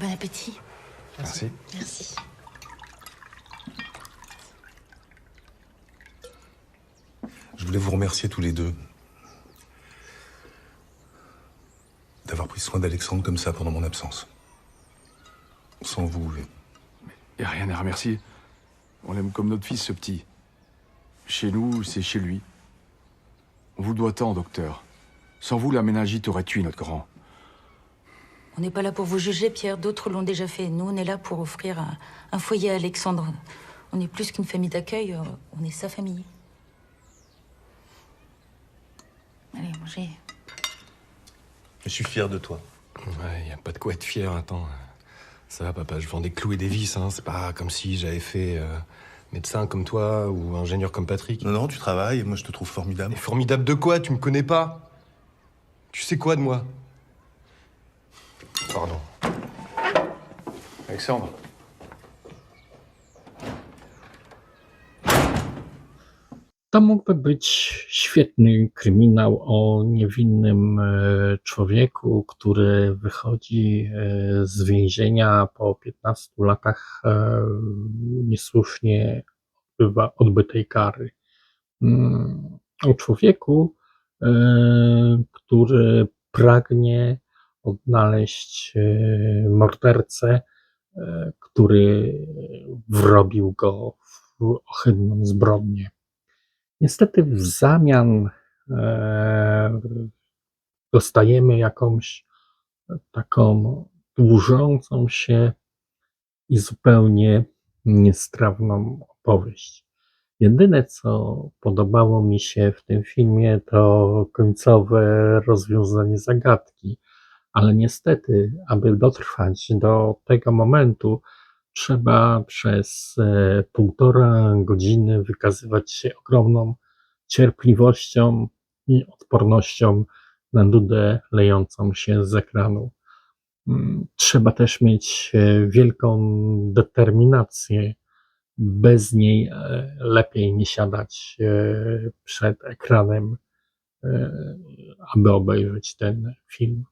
Bon appétit. Merci. Merci. Je voulais vous remercier tous les deux d'avoir pris soin d'Alexandre comme ça pendant mon absence. Sans vous, Y a rien à remercier. On l'aime comme notre fils, ce petit. Chez nous, c'est chez lui. On vous doit tant, docteur. Sans vous, la méningite aurait tué notre grand. On n'est pas là pour vous juger, Pierre. D'autres l'ont déjà fait. Nous, on est là pour offrir un, un foyer à Alexandre. On est plus qu'une famille d'accueil. euh, On est sa famille. Allez, mangez. Je suis fier de toi. Ouais, y a pas de quoi être fier, attends. Ça va, papa, je vends des clous et des vis, hein. C'est pas comme si j'avais fait euh, médecin comme toi ou ingénieur comme Patrick. Non, non, tu travailles, et moi je te trouve formidable. Mais formidable de quoi? Tu me connais pas Tu sais quoi de moi? Alexandre. To mógłby być świetny kryminał o niewinnym e, człowieku, który wychodzi e, z więzienia po 15 latach e, niesłusznie odbywa odbytej kary. Mm, O człowieku, który pragnie odnaleźć mordercę, który wrobił go w ohydną zbrodnię. Niestety w zamian e, dostajemy jakąś taką dłużącą się i zupełnie niestrawną opowieść. Jedyne, co podobało mi się w tym filmie, to końcowe rozwiązanie zagadki, ale niestety, aby dotrwać do tego momentu, trzeba przez e, półtora godziny wykazywać się ogromną cierpliwością i odpornością na nudę lejącą się z ekranu. Mm, Trzeba też mieć e, wielką determinację. Bez niej e, lepiej nie siadać przed ekranem, aby obejrzeć ten film.